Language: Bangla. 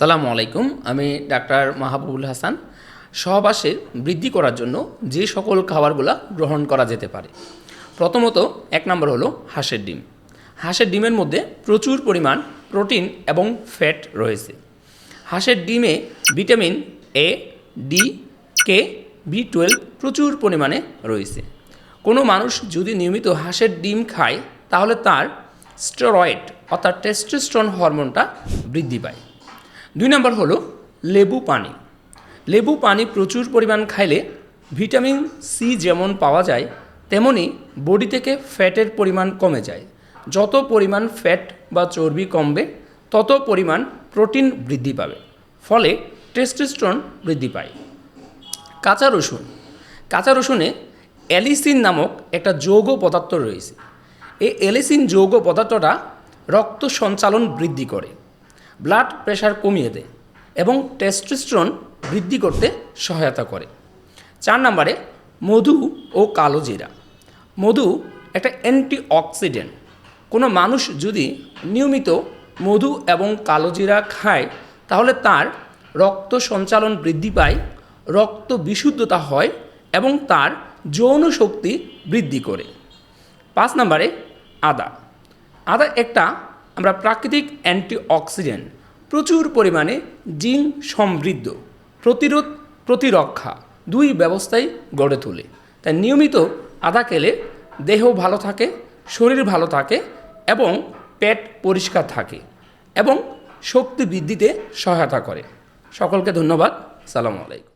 সালামু আলাইকুম। আমি ডাক্তার মাহবুবুল হাসান। সহবাসের বৃদ্ধি করার জন্য যে সকল খাবারগুলো গ্রহণ করা যেতে পারে। প্রথমত এক নম্বর হলো হাঁসের ডিম। হাঁসের ডিমের মধ্যে প্রচুর পরিমাণ প্রোটিন এবং ফ্যাট রয়েছে। হাঁসের ডিমে vitamin A, D, K, B twelve প্রচুর পরিমাণে রয়েছে। কোনো মানুষ যদি নিয়মিত হাঁসের ডিম খায়, তাহলে তার স্টেরয়েড অর্থাৎ টেস্টোস্টেরন হরমোনটা বৃদ্ধি পায়। দুই নম্বর হলো লেবু পানি। লেবু পানি প্রচুর পরিমাণ খাইলে ভিটামিন সি যেমন পাওয়া যায়, তেমনি বডি থেকে ফ্যাটের পরিমাণ কমে যায়। যত পরিমাণ ফ্যাট বা চর্বি কমবে, তত পরিমাণ প্রোটিন বৃদ্ধি পাবে, ফলে টেস্টোস্টেরন বৃদ্ধি পায়। কাঁচা রসুন। কাঁচা রসুনে অ্যালিসিন নামক একটা যৌগ পদার্থ রয়েছে। এই অ্যালিসিন যৌগ পদার্থটা রক্ত সঞ্চালন বৃদ্ধি করে। ব্লাড প্রেশার কমিয়ে দেয় এবং টেস্টোস্টেরন বৃদ্ধি করতে সহায়তা করে। চার নম্বরে মধু ও কালো জিরা। মধু একটা অ্যান্টি অক্সিডেন্ট কোনো মানুষ যদি নিয়মিত মধু এবং কালো জিরা খায়, তাহলে তার রক্ত সঞ্চালন বৃদ্ধি পায়, রক্ত বিশুদ্ধতা হয় এবং তার যৌন শক্তি বৃদ্ধি করে। পাঁচ নম্বরে আদা। আদা একটা আমরা প্রাকৃতিক অ্যান্টিঅক্সিডেন্ট, প্রচুর পরিমাণে জিন সমৃদ্ধ, প্রতিরোধ, প্রতিরক্ষা দুই ব্যবস্থাই গড়ে তোলে। তাই নিয়মিত আদা খেলে দেহ ভালো থাকে, শরীর ভালো থাকে এবং পেট পরিষ্কার থাকে এবং শক্তি বৃদ্ধিতে সহায়তা করে। সকলকে ধন্যবাদ। সালামু আলাইকুম।